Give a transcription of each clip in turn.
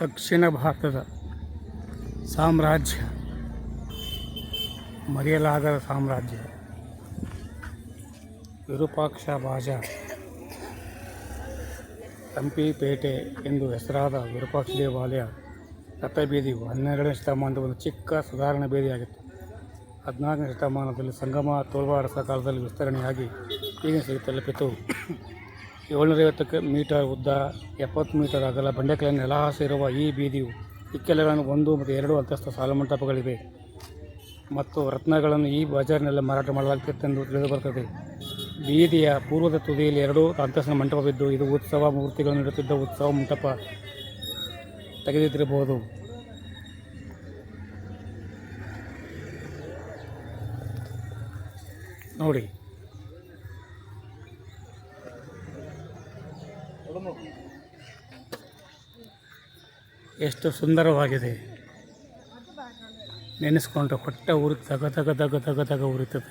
ದಕ್ಷಿಣ ಭಾರತದ ಸಾಮ್ರಾಜ್ಯ, ಮರೆಯಲಾಗದ ಸಾಮ್ರಾಜ್ಯ, ವಿರೂಪಾಕ್ಷ ಭಾಜ ಹಂಪಿಪೇಟೆ ಎಂದು ಹೆಸರಾದ ವಿರೂಪಾಕ್ಷ ದೇವಾಲಯ ರಥಬೀದಿಯು ಹನ್ನೆರಡನೇ ಶತಮಾನದ ಒಂದು ಚಿಕ್ಕ ಸುಧಾರಣಾ ಬೀದಿಯಾಗಿತ್ತು. ಹದಿನಾಲ್ಕನೇ ಶತಮಾನದಲ್ಲಿ ಸಂಗಮ ತೋಳ್ವಾರಸ ಕಾಲದಲ್ಲಿ ವಿಸ್ತರಣೆಯಾಗಿ ಈಗಿನ ಸ್ಥಿತಿ ತಲುಪಿತು. ಏಳ್ನೂರೈವತ್ತಕ್ಕೆ ಮೀಟರ್ ಉದ್ದ, ಎಪ್ಪತ್ತು ಮೀಟರ್ ಅಗಲ ಬಂಡೆಕಲೆ ನೆಲಹಾಸ ಇರುವ ಈ ಬೀದಿಯು ಇಕ್ಕೆಲೆಗಳನ್ನು ಒಂದು ಮತ್ತು ಎರಡು ಅಂತಸ್ತು ಸಾಲ ಮಂಟಪಗಳಿವೆ. ಮತ್ತು ರತ್ನಗಳನ್ನು ಈ ಬಜಾರ್ನಲ್ಲಿ ಮಾರಾಟ ಮಾಡಲಾಗುತ್ತಿತ್ತೆಂದು ತಿಳಿದುಬರುತ್ತದೆ. ಬೀದಿಯ ಪೂರ್ವದ ತುದಿಯಲ್ಲಿ ಎರಡು ಅಂತಸ್ತಿನ ಮಂಟಪವಿದ್ದು, ಇದು ಉತ್ಸವ ಮೂರ್ತಿಗಳನ್ನು ನೀಡುತ್ತಿದ್ದ ಉತ್ಸವ ಮಂಟಪ ತೆಗೆದಿದ್ದಿರಬಹುದು. ನೋಡಿ. ಎಷ್ಟು ಸುಂದರವಾಗಿದೆ. ನೆನೆಸ್ಕೊಂಡ್ರೆ ಹೊಟ್ಟೆ ಉರಿ ತಗ ತಗ ತಗ ತಗ ತಗ ಉರಿತದೆ.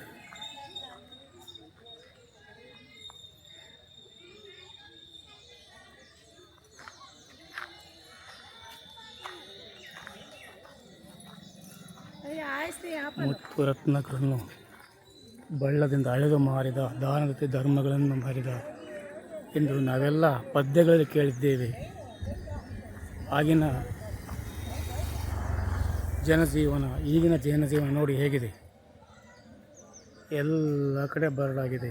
ಮುತ್ತು ರತ್ನಗಳನ್ನು ಬಳ್ಳದಿಂದ ಅಳೆದು ಮಾರಿದ ದಾನದತೆ ಧರ್ಮಗಳನ್ನು ಮಾರಿದ ಎಂದು ನಾವೆಲ್ಲ ಪದ್ಯಗಳಲ್ಲಿ ಕೇಳಿದ್ದೇವೆ. ಆಗಿನ ಜನಜೀವನ ಈಗಿನ ಜನಜೀವನ ನೋಡಿ ಹೇಗಿದೆ. ಎಲ್ಲ ಕಡೆ ಬರಡಾಗಿದೆ